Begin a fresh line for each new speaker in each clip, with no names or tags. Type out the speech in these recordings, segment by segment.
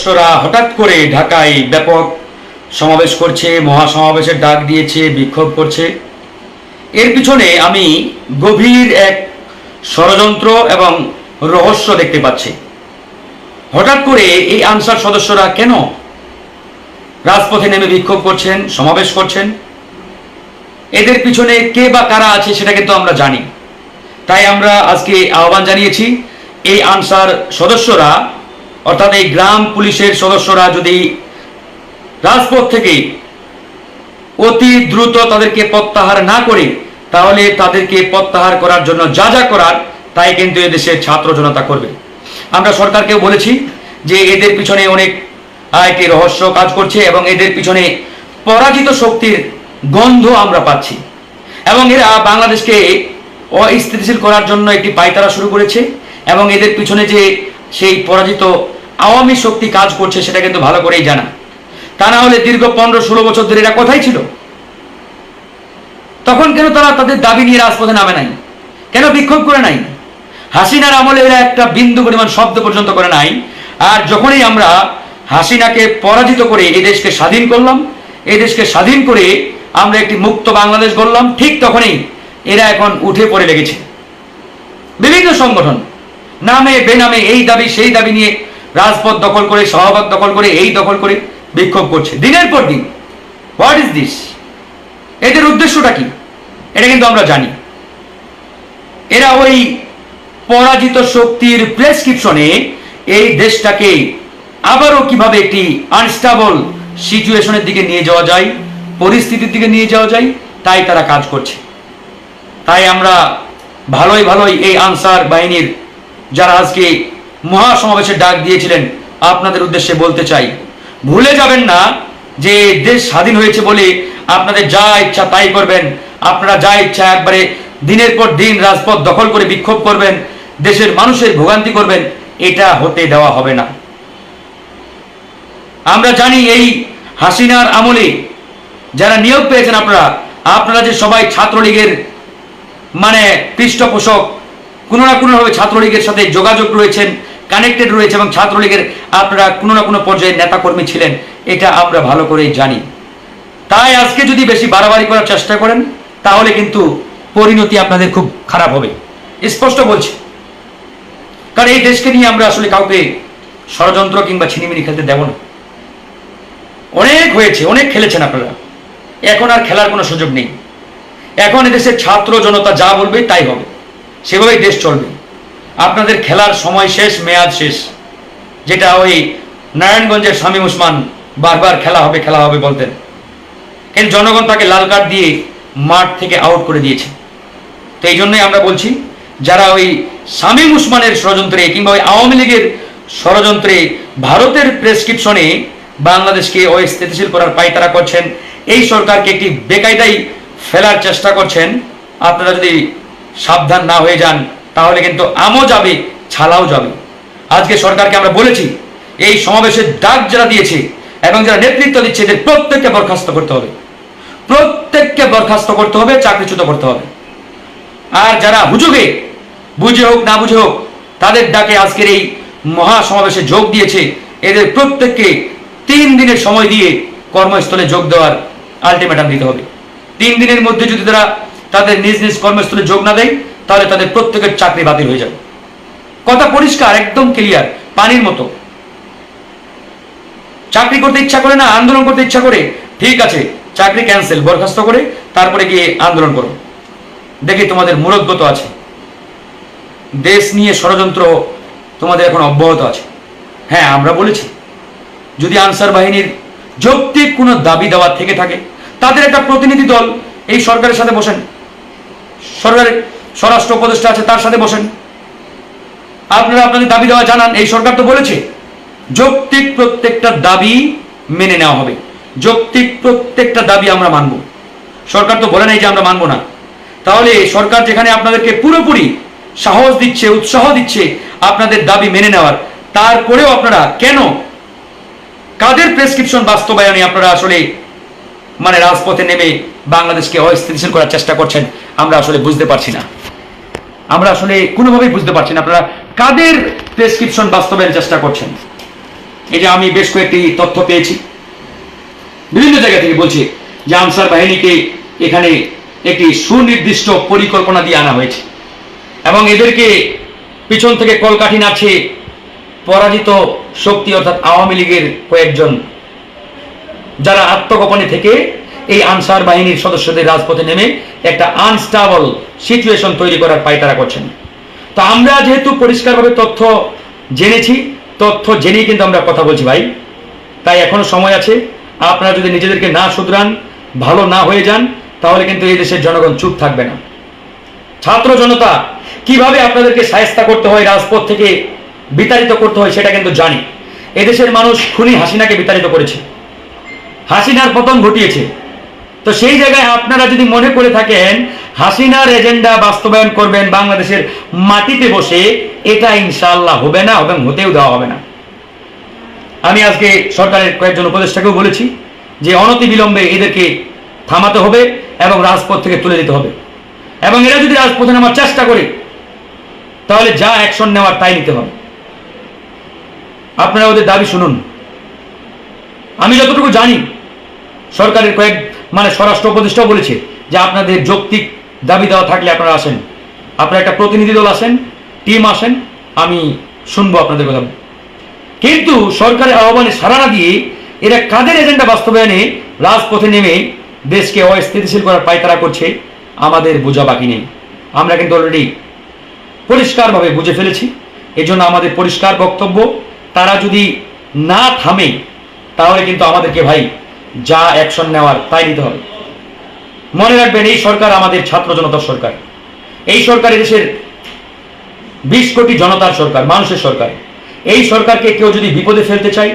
সদস্যরা হঠাৎ করে ঢাকায় ব্যাপক সমাবেশ করছে, মহাসমাবেশের ডাক দিয়েছে, বিক্ষোভ করছে। এর পিছনে আমি গভীর এক ষড়যন্ত্র এবং রহস্য দেখতে পাচ্ছি। হঠাৎ করে এই আনসার সদস্যরা কেন রাজপথে নেমে বিক্ষোভ করছেন, সমাবেশ করছেন? এদের পিছনে কে বা কারা আছে সেটা কিন্তু আমরা জানি। তাই আমরা আজকে আহ্বান জানিয়েছি, এই আনসার সদস্যরা অর্থাৎ এই গ্রাম পুলিশের সদস্যরা যদি রাজপথ থেকে অতি দ্রুত তাদেরকে প্রত্যাহার না করে, তাহলে তাদেরকে প্রত্যাহার করার জন্য যা যা করার, তাই কিন্তু এদেশের ছাত্র জনতা করবে। আমরা সরকারকেও বলেছি যে এদের পিছনে অনেক একটি রহস্য কাজ করছে এবং এদের পিছনে পরাজিত শক্তির গন্ধ আমরা পাচ্ছি। এবং এরা বাংলাদেশকে অস্থিতিশীল করার জন্য একটি পায়তারা শুরু করেছে এবং এদের পিছনে যে সেই পরাজিত আওয়ামী শক্তি কাজ করছে, সেটা কিন্তু ভালো করেই জানা। তা না হলে দীর্ঘ পনেরো ষোলো বছর ধরে এরা কোথায় ছিল? তখন কেন তারা তাদের দাবি নিয়ে রাজপথে নামে নাই? কেন বিক্ষোভ করে নাই? হাসিনার আমলে এরা একটা বিন্দু পরিমাণ শব্দ পর্যন্ত করে নাই। আর যখনই আমরা হাসিনাকে পরাজিত করে এই দেশকে স্বাধীন করলাম, এই দেশকে স্বাধীন করে আমরা একটি মুক্ত বাংলাদেশ গড়লাম, ঠিক তখনই এরা এখন উঠে পড়ে লেগেছে। বিভিন্ন সংগঠন নামে, বেনামে এই দাবি, সেই দাবি নিয়ে রাজপথ দখল করে শাহবাগ দখল করে, এই দখল করে বিক্ষোভ করছে। দিনের পর দিন। হোয়াট ইজ দিস এদের উদ্দেশ্যটা কি? এটা কিন্তু আমরা জানি। এরা ওই পরাজিত শক্তির প্রেসক্রিপশনে এই দেশটাকে আবারও কীভাবে একটি আনস্টেবল সিচুয়েশনের দিকে নিয়ে যাওয়া যায়, পরিস্থিতির দিকে নিয়ে যাওয়া যায়, তাই তারা কাজ করছে। তাই আমরা ভালোই ভালোই এই আনসার বাহিনীর যারা আজকে মহাসমাবেশের ডাক দিয়েছিলেন, আপনাদের উদ্দেশ্যে বলতে চাই, ভুলে যাবেন না যে দেশ স্বাধীন হয়েছে বলে আপনাদের যা ইচ্ছা তাই করবেন। আপনারা যা ইচ্ছা একবারে দিনের পর দিন রাজপথ দখল করে বিক্ষোভ করবেন, দেশের মানুষের ভোগান্তি করবেন, এটা হতে দেওয়া হবে না। আমরা জানি এই হাসিনার আমলে যারা নিয়োগ পেয়েছেন আপনারা আপনারা যে সবাই ছাত্রলীগের মানে পৃষ্ঠপোষক কোনো না কোনোভাবে ছাত্রলীগের সাথে যোগাযোগ রয়েছেন কানেক্টেড রয়েছে এবং ছাত্রলীগের আপনারা কোনো না কোনো পর্যায়ে নেতাকর্মী ছিলেন, এটা আমরা ভালো করেই জানি। তাই আজকে যদি বেশি বাড়াবাড়ি করার চেষ্টা করেন, তাহলে কিন্তু পরিণতি আপনাদের খুব খারাপ হবে। স্পষ্ট বলছি। কারণ এই দেশকে নিয়ে আমরা আসলে কাউকে ষড়যন্ত্র কিংবা ছিনিমিনি খেলতে দেব না। অনেক হয়েছে, অনেক খেলেছেন আপনারা। এখন আর খেলার কোনো সুযোগ নেই। এখন এদেশের ছাত্র জনতা যা বলবে তাই হবে। সেভাবেই দেশ চলবে। আপনাদের খেলার সময় শেষ, মেয়াদ শেষ। যেটা ওই নারায়ণগঞ্জের শামীম উসমান বারবার খেলা হবে খেলা হবে বলতেন। কিন্তু জনগণ তাকে লাল কার্ড দিয়ে মাঠ থেকে আউট করে দিয়েছে। তো এই জন্যই আমরা বলছি, যারা ওই শামীম উসমানের ষড়যন্ত্রে কিংবা ওই আওয়ামী লীগের ষড়যন্ত্রে ভারতের প্রেসক্রিপশনে বাংলাদেশকে ওই স্থিতিশীল করার পায়তারা করছেন, এই সরকারকে একটি বেকায়দাই ফেলার চেষ্টা করছেন, আপনারা যদি সাবধান না হয়ে যান, তাহলে কিন্তু আমও যাবে, ছালাও যাবে। আজকে সরকারকে আমরা বলেছি, এই সমাবেশের ডাক যারা দিয়েছে এবং যারা নেতৃত্ব দিচ্ছে, এদের প্রত্যেককে বরখাস্ত করতে হবে। প্রত্যেককে বরখাস্ত করতে হবে, চাকরিচ্যুত করতে হবে। আর যারা হুজুগে, বুঝে হোক, না বুঝে হোক, তাদের ডাকে আজকের এই মহা সমাবেশে যোগ দিয়েছে, এদের প্রত্যেককে তিন দিনের সময় দিয়ে কর্মস্থলে যোগ দেওয়ার আলটিমেটাম দিতে হবে। তিন দিনের মধ্যে যদি তারা তাদের নিজ নিজ কর্মস্থলে যোগ না দেয়, তাহলে তাদের প্রত্যেকের চাকরি বাতিল হয়ে যাবে। কথা পরিষ্কার, একদম ক্লিয়ার পানির মতো। চাকরি করতে ইচ্ছা করে না, আন্দোলন করতে ইচ্ছা করে, ঠিক আছে, চাকরি ক্যান্সেল বরখাস্ত করে, তারপরে গিয়ে আন্দোলন করো। দেখি তোমাদের মূলগত আছে। দেশ নিয়ে ষড়যন্ত্র তোমাদের এখন অব্যাহত আছে। হ্যাঁ আমরা বলেছি, যদি আনসার বাহিনীর যৌক্তিক কোনো দাবি দেওয়া থেকে থাকে, তাদের একটা প্রতিনিধি দল এই সরকারের সাথে বসেন। সরকারের স্বরাষ্ট্র উপদেষ্টা আছে, তার সাথে বসেন। আপনারা আপনাদের দাবি দেওয়া জানান, এই সরকার তো বলেছে, যৌক্তিক প্রত্যেকটা দাবি মেনে নেওয়া হবে। যৌক্তিক প্রত্যেকটা দাবি আমরা মানব। সরকার তো বলে নাই যে আমরা মানব না। তাহলে সরকার যেখানে আপনাদেরকে পুরোপুরি সাহস দিচ্ছে, উৎসাহ দিচ্ছে আপনাদের দাবি মেনে নেওয়ার তারপরেও আপনারা কেন, কাদের প্রেসক্রিপশন বাস্তবায়নে আপনারা আসলে মানে রাজপথে নেমে বাংলাদেশকে অস্থিতিশীল করার চেষ্টা করছেন, আমরা আসলে বুঝতে পারছি না। আমরা আসলে কোনোভাবেই বুঝতে পারছি না, আপনারা কাদের প্রেসক্রিপশন বাস্তবায়নের চেষ্টা করছেন? এই যে আমি বেশ কয়েকটি তথ্য পেয়েছি। বিভিন্ন জায়গা থেকে বলছে যে আনসার বাহিনীকে এখানে একটি সুনির্দিষ্ট পরিকল্পনা দিয়ে আনা হয়েছে। এবং এদেরকে পিছন থেকে কলকাঠি নাড়ছে পরাজিত শক্তি, অর্থাৎ আওয়ামী লীগের কয়েকজন, যারা আত্মগোপনে থেকে এই আনসার বাহিনীর সদস্যদের রাজপথে নেমে একটা আনস্টাবল সিচুয়েশন তৈরি করার পায়তারা করছেন। তো আমরা যেহেতু পরিষ্কারভাবে তথ্য জেনেছি, তথ্য জেনেই কিন্তু আমরা কথা বলছি ভাই। তাই এখনও সময় আছে। আপনারা যদি নিজেদেরকে না শুধরান, ভালো না হয়ে যান, তাহলে কিন্তু এই দেশের জনগণ চুপ থাকবে না। ছাত্র জনতা, কীভাবে আপনাদেরকে সায়স্তা করতে হয়, রাজপথ থেকে বিতাড়িত করতে হয় সেটা কিন্তু জানি। এদেশের মানুষ খুনি হাসিনাকে বিতাড়িত করেছে। হাসিনার পতন ঘটিয়েছে। তো সেই জায়গায় আপনারা যদি মনে করে থাকেন, হাসিনার এজেন্ডা বাস্তবায়ন করবেন বাংলাদেশের মাটিতে বসে, এটা ইনশাল্লাহ হবে না এবং হতেও দেওয়া হবে না। আমি আজকে সরকারের কয়েকজন উপদেষ্টাকেও বলেছি যে অনতি বিলম্বে এদেরকে থামাতে হবে এবং রাজপথ থেকে তুলে দিতে হবে। এবং এরা যদি রাজপথে নামার চেষ্টা করে, তাহলে যা অ্যাকশন নেওয়ার তাই নিতে হবে। আপনারা ওদের দাবি শুনুন। আমি যতটুকু জানি, সরকারের কয়েক মানে স্বরাষ্ট্র উপদেষ্টাও বলেছে যে আপনাদের যৌক্তিক দাবি দেওয়া থাকলে আপনারা আসেন। আপনারা একটা প্রতিনিধি দল আসেন, টিম আসেন, আমি শুনব আপনাদের কথা। কিন্তু সরকারের আহ্বানে সাড়া না দিয়ে এরা কাদের এজেন্ডা বাস্তবায়নে রাজপথে নেমে দেশকে অস্থিতিশীল করার পায়তারা করছে, আমাদের বোঝা বাকি নেই। আমরা কিন্তু অলরেডি পরিষ্কারভাবে বুঝে ফেলেছি। এজন্য আমাদের পরিষ্কার বক্তব্য, তারা যদি না থামে, তাহলে কিন্তু আমাদেরকে ভাই যা অ্যাকশন নেওয়ার তাই নিতে হবে। মনে রাখবেন, এই সরকার আমাদের ছাত্র জনতার সরকার। এই সরকার দেশের বিশ কোটি জনতার সরকার, মানুষের সরকার। এই সরকারকে কেউ যদি বিপদে ফেলতে চাই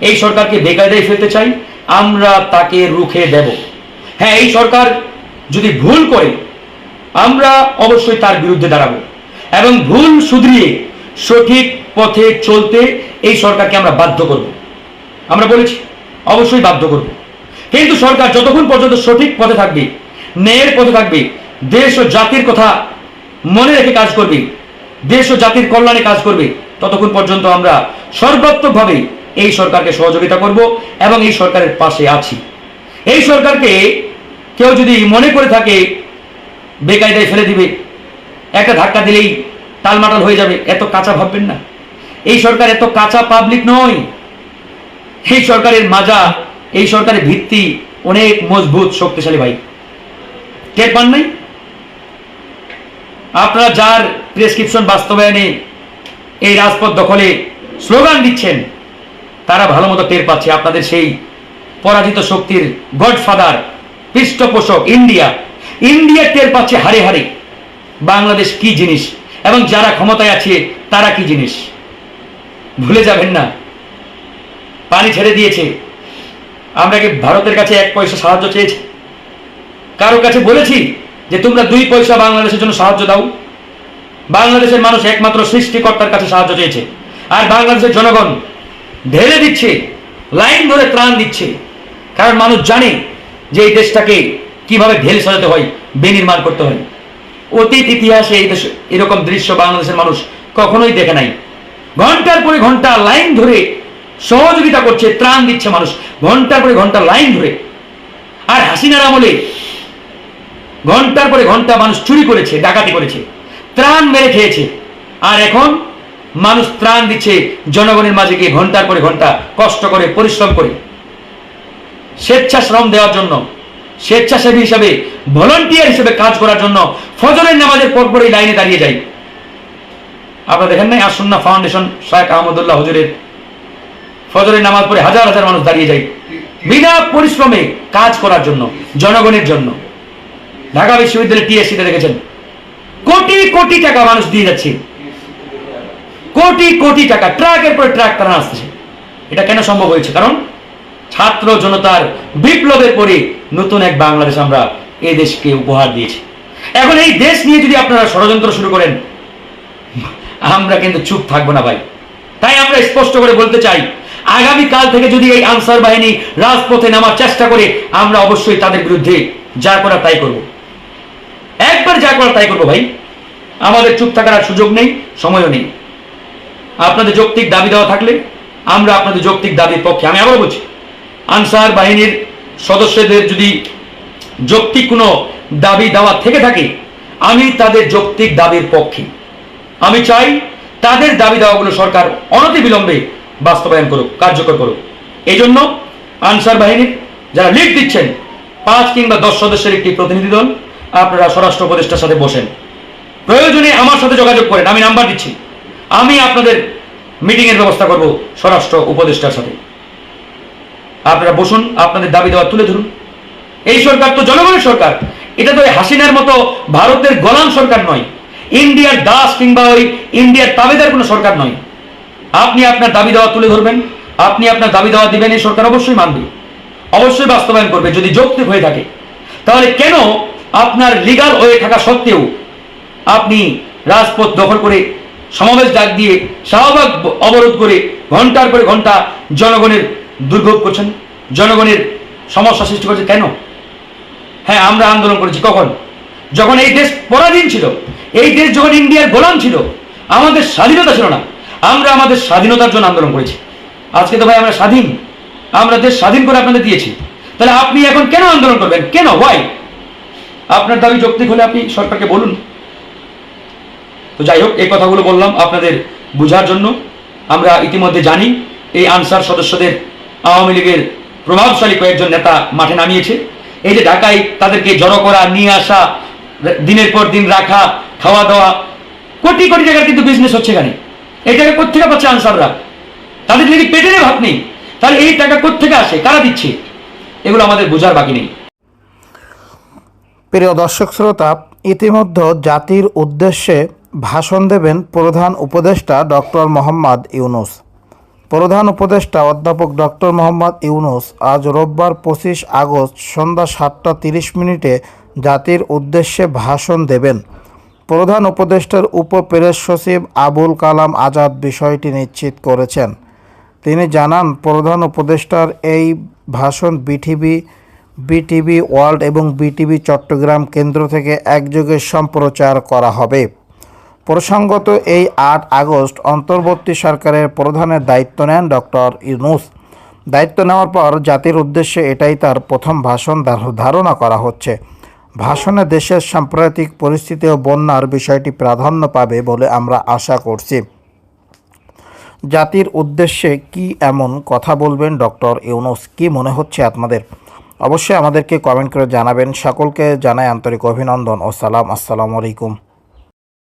এই সরকারকে বেকায়দায় ফেলতে চাই আমরা তাকে রুখে দেব। হ্যাঁ এই সরকার যদি ভুল করে, আমরা অবশ্যই তার বিরুদ্ধে দাঁড়াবো। এবং ভুল শুধরিয়ে সঠিক পথে চলতে এই সরকারকে আমরা বাধ্য করব। আমরা বলেছি। অবশ্যই বাধ্য করব। কিন্তু সরকার যতক্ষণ পর্যন্ত সঠিক পথে থাকবে, ন্যায়ের পথে থাকবে, দেশ ও জাতির কথা মনে রেখে কাজ করবে, দেশ ও জাতির কল্যাণে কাজ করবে, ততক্ষণ পর্যন্ত আমরা সর্বাত্মকভাবে এই সরকারকে সহযোগিতা করব এবং এই সরকারের পাশে আছি। এই সরকারকে কেউ যদি মনে করে থাকে, বেকায়দায় ফেলে দিবে, একটা ধাক্কা দিলেই টালমাটাল হয়ে যাবে, এত কাঁচা ভাববেন না। এই সরকার এত কাঁচা পাবলিক নয়। এই সরকারের মাজা, এই সরকারের ভিত্তি অনেক মজবুত, শক্তিশালী ভাই। টের পান নাই? আপনারা যার প্রেসক্রিপশন বাস্তবায়নে এই রাজপথ দখলে স্লোগান দিচ্ছেন, তারা ভালো মতো টের পাচ্ছে। আপনাদের সেই পরাজিত শক্তির গডফাদার, পৃষ্ঠপোষক ইন্ডিয়া ইন্ডিয়া টের পাচ্ছে হারে হারে বাংলাদেশ কি জিনিস এবং যারা ক্ষমতায় আছে, তারা কি জিনিস? ভুলে যাবেন না। পানি ছেড়ে দিয়েছে। আমরা কি ভারতের কাছে এক পয়সা সাহায্য চেয়েছি? কারও কাছে বলেছি যে তোমরা দুই পয়সা বাংলাদেশের জন্য সাহায্য দাও। বাংলাদেশের মানুষ একমাত্র সৃষ্টিকর্তার কাছে সাহায্য চেয়েছে। আর বাংলাদেশের জনগণ ঢেলে দিচ্ছে, লাইন ধরে ত্রাণ দিচ্ছে। কারণ মানুষ জানে যে এই দেশটাকে কীভাবে ঢেলে সাজাতে হয়, বেনির্মাণ করতে হয়। অতীত ইতিহাসে এই দেশ এরকম দৃশ্য বাংলাদেশের মানুষ কখনোই দেখে নাই। ঘণ্টার পরে ঘণ্টা লাইন ধরে সহযোগিতা করছে, ত্রাণ দিচ্ছে মানুষ। ঘণ্টার পরে ঘণ্টা লাইন ধরে। আর হাসিনার আমলে ঘণ্টার পরে ঘণ্টা মানুষ চুরি করেছে, ডাকাতি করেছে, ত্রাণ মেরে খেয়েছে। আর এখন মানুষ ত্রাণ দিচ্ছে, জনগণের মাঝে গিয়ে ঘণ্টার পরে ঘণ্টা কষ্ট করে, পরিশ্রম করে। স্বেচ্ছাশ্রম দেওয়ার জন্য, স্বেচ্ছাসেবী হিসাবে, ভলান্টিয়ার হিসেবে কাজ করার জন্য ফজরের নামাজের পর পরপরই লাইনে দাঁড়িয়ে যায় আপনারা দেখেন নাই, আসন্না ফাউন্ডেশন শায়েখ আহমদুল্লাহ হজুরের ফজরের নামাজ পড়ে হাজার হাজার মানুষ দাঁড়িয়ে যায় বিনা পরিশ্রমে কাজ করার জন্য, জনগণের জন্য। ঢাকা বিশ্ববিদ্যালয়ের টিএসসিতে দেখেছেন, কোটি কোটি টাকা মানুষ দিয়ে যাচ্ছে। কোটি কোটি টাকা, ট্রাকের পর ট্রাক তারা আসতেছে এটা কেন সম্ভব হয়েছে? কারণ ছাত্র জনতার বিপ্লবের পরে নতুন এক বাংলাদেশ আমরা এই দেশকে উপহার দিয়েছি। এখন এই দেশ নিয়ে যদি আপনারা ষড়যন্ত্র শুরু করেন, আমরা কিন্তু চুপ থাকব না ভাই। তাই আমরা স্পষ্ট করে বলতে চাই আগামী কাল থেকে যদি এই আনসার বাহিনী রাজপথে নামার চেষ্টা করে, আমরা অবশ্যই তাদের বিরুদ্ধে যা করা তাই করব। একবার যা করা তাই করব ভাই। আমাদের চুপ থাকার সুযোগ নেই, সময়ও নেই। আপনাদের যৌক্তিক দাবি দেওয়া থাকলে আমরা আপনাদের যৌক্তিক দাবির পক্ষে। আমি আবার বলছি, আনসার বাহিনীর সদস্যদের যদি যৌক্তিক কোনো দাবি দেওয়া থেকে থাকে, আমি তাদের যৌক্তিক দাবির পক্ষে। আমি চাই তাদের দাবি দেওয়াগুলো সরকার অনতি বিলম্বে বাস্তবায়ন করুক, কার্যকর করুক। এই জন্য আনসার বাহিনীর যারা লিড দিচ্ছেন, পাঁচ কিংবা দশ সদস্যের একটি প্রতিনিধি দল, আপনারা স্বরাষ্ট্র উপদেষ্টার সাথে বসেন। প্রয়োজনে আমার সাথে যোগাযোগ করেন, আমি নাম্বার দিচ্ছি। আমি আপনাদের মিটিংয়ের ব্যবস্থা করব স্বরাষ্ট্র উপদেষ্টার সাথে। আপনারা বসুন, আপনাদের দাবি দেওয়া তুলে ধরুন। এই সরকার তো জনগণের সরকার। এটা তো হাসিনার মতো ভারতের গোলাম সরকার নয়। ইন্ডিয়ার দাস কিংবা ওই ইন্ডিয়ার তাবেদার কোনো সরকার নয়। আপনি আপনার দাবি দেওয়া তুলে ধরবেন, আপনি আপনার দাবি দেওয়া দিবেন, এই সরকার অবশ্যই মানবে। অবশ্যই বাস্তবায়ন করবে, যদি যৌক্তিক হয়ে থাকে। তাহলে কেন আপনার লিগাল হয়ে থাকা সত্ত্বেও আপনি রাজপথ দখল করে, সমাবেশ ডাক দিয়ে শাহবাগ অবরোধ করে ঘণ্টার পরে ঘণ্টা জনগণের দুর্ভোগ করছেন? জনগণের সমস্যা সৃষ্টি করছে কেন? হ্যাঁ আমরা আন্দোলন করেছি কখন? যখন এই দেশ পরাধীন ছিল, এই দেশ যখন ইন্ডিয়ার গোলাম ছিল, আমাদের স্বাধীনতা ছিল না। আমরা আমাদের স্বাধীনতার জন্য আন্দোলন করেছি। আজকে তো ভাই আমরা স্বাধীন। আমরা দেশ স্বাধীন করে আপনাদের দিয়েছি। তাহলে আপনি এখন কেন আন্দোলন করবেন? কেন? ওয়াই আপনার দাবি যৌক্তিক হলে আপনি সরকারকে বলুন। তো যাই হোক, এই কথাগুলো বললাম আপনাদের বোঝার জন্য। আমরা ইতিমধ্যে জানি এই আনসার সদস্যদের আওয়ামী লীগের প্রভাবশালী কয়েকজন নেতা মাঠে নামিয়েছে। এই যে ঢাকায় তাদেরকে জড়ো করা, নিয়ে আসা, দিনের পর দিন রাখা, খাওয়া দাওয়া, কোটি কোটি টাকার কিন্তু বিজনেস হচ্ছে এখানে। এই টাকা কোথেকে পাচ্ছে আনসাররা? তাদের যদি পেটের ভাত নেই। তাহলে এই টাকা কোথেকে আসে? কারা দিচ্ছে? এগুলো আমাদের বোঝার বাকি নেই।
প্রিয় দর্শক শ্রোতা, ইতিমধ্যে জাতির উদ্দেশ্যে ভাষণ দেবেন প্রধান উপদেষ্টা ডক্টর মোহাম্মদ ইউনুস। প্রধান উপদেষ্টা অধ্যাপক ডক্টর মোহাম্মদ ইউনুস আজ রোববার পঁচিশ আগস্ট সন্ধ্যা সাতটা তিরিশ মিনিটে জাতির উদ্দেশ্যে ভাষণ দেবেন। প্রধান উপদেষ্টার উপ প্রেস সচিব আবুল কালাম আজাদ বিষয়টি নিশ্চিত করেছেন। তিনি জানান, প্রধান উপদেষ্টার এই ভাষণ বিটিভি বিটিভি ওয়ার্ল্ড এবং বিটিভি চট্টগ্রাম কেন্দ্র থেকে একযোগে সম্প্রচার করা হবে। প্রসঙ্গত, এই আট আগস্ট অন্তর্বর্তী সরকারের প্রধানের দায়িত্ব নেন ডক্টর ইউনুস। দায়িত্ব নেওয়ার পর জাতির উদ্দেশ্যে এটাই তার প্রথম ভাষণ ধারণা করা হচ্ছে। ভাষণে দেশের সাম্প্রতিক পরিস্থিতি ও বন্যার বিষয়টি প্রাধান্য পাবে বলে আমরা আশা করছি। জাতির উদ্দেশ্যে কি এমন কথা বলবেন ডক্টর ইউনুস? কি মনে হচ্ছে আপনাদের? অবশ্যই আমাদেরকে কমেন্ট করে জানাবেন। সকলকে জানাই আন্তরিক অভিনন্দন ও সালাম। আসসালামু আলাইকুম।